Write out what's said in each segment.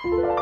Чорнобривців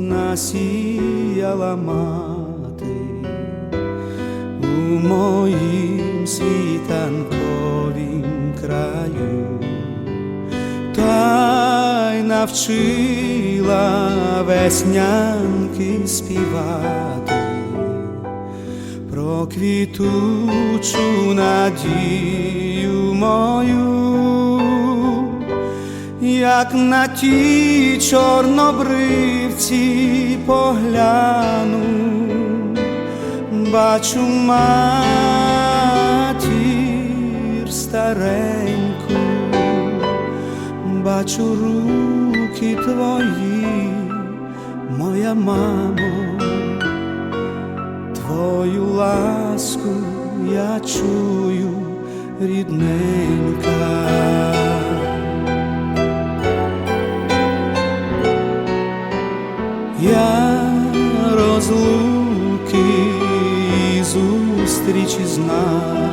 насіяла мати у моїм світанковім краю, та й навчила веснянки співати. Про квітучу надію мою як на ті чорнобривці погляну, бачу матір стареньку, бачу руки твої, моя мамо, твою ласку я чую, рідненька. Я розлуки і зустрічі знаю,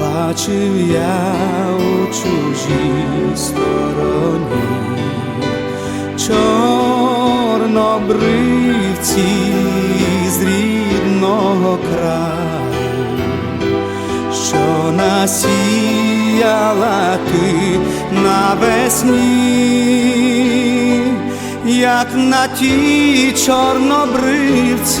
бачив я у чужій стороні чорнобривці з рідного краю, що насіяла ти навесні як на ті чорнобривці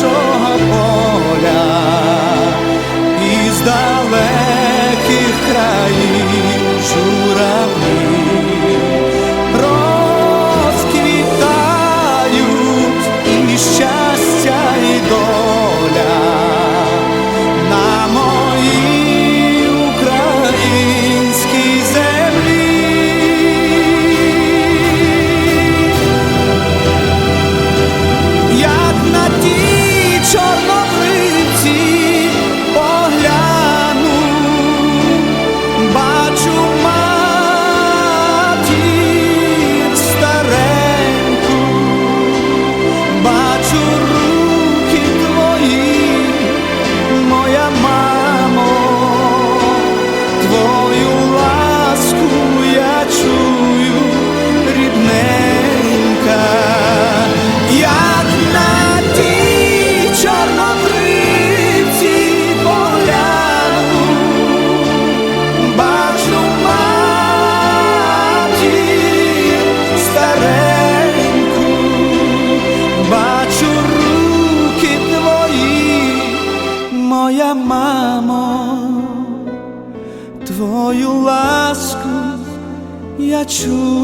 corazón. Я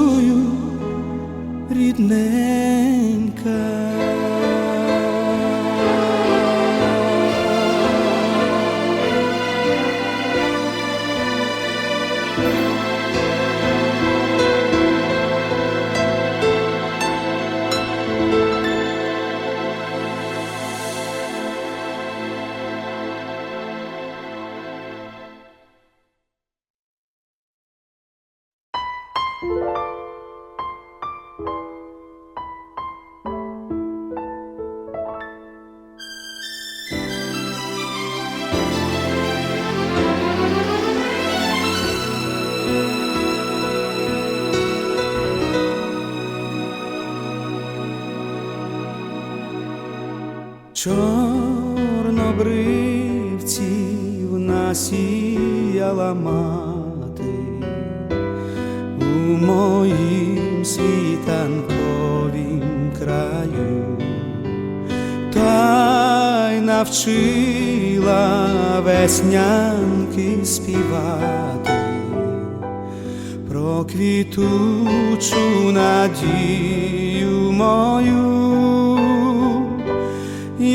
чорнобривців насіяла мати у моїм світанковім краю, та й навчила веснянки співати про квітучу надію мою,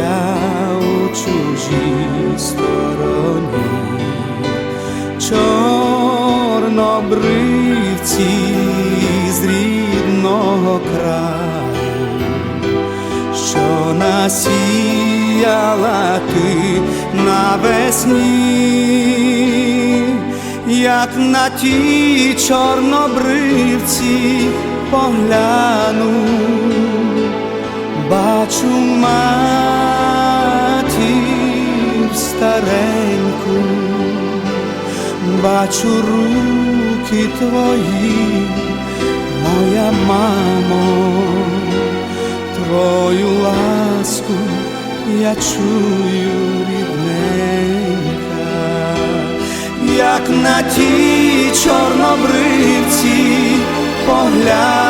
Я у чужій стороні. Чорнобривці з рідного краю, що насіяла ти навесні, як на ті чорнобривці погляну, бачу матір стареньку бачу руки твої, моя мамо, твою ласку я чую рідненька, як на ті чорнобривці погляну,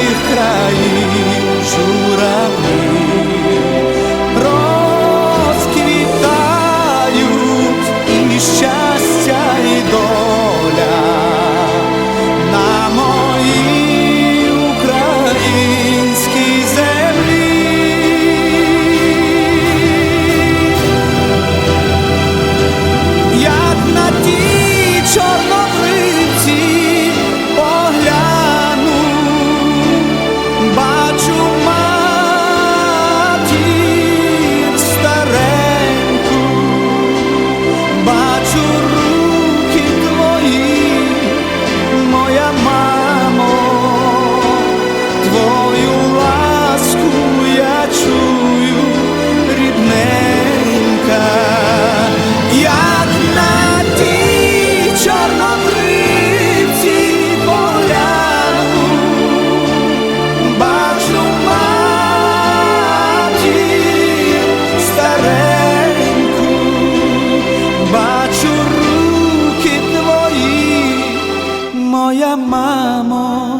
Далеких твою ласку я чую, рідненька, як на ті чорнобривці погляну, бачу матір стареньку, бачу руки твої, моя мамо,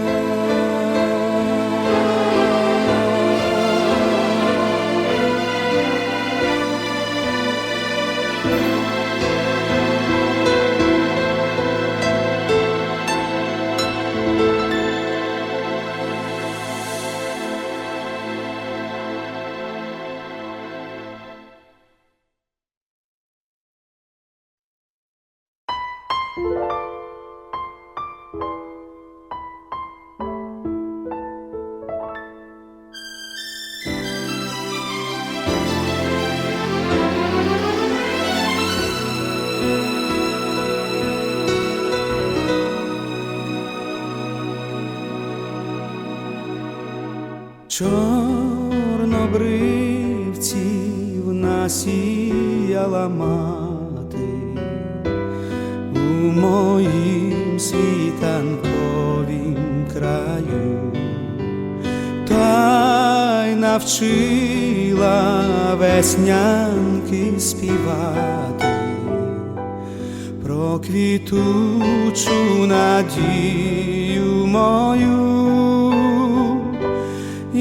Чорнобривців насіяла мати. У моїм світанковім краю, та й навчила веснянки співати. Про квітучу надію мою,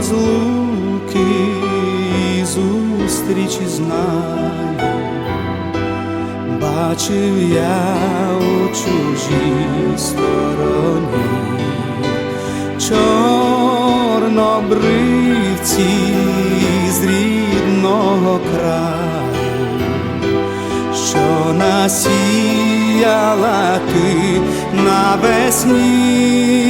Розлуки і зустрічі знаю, бачив я у чужій стороні чорнобривці з рідного краю, що насіяла ти навесні,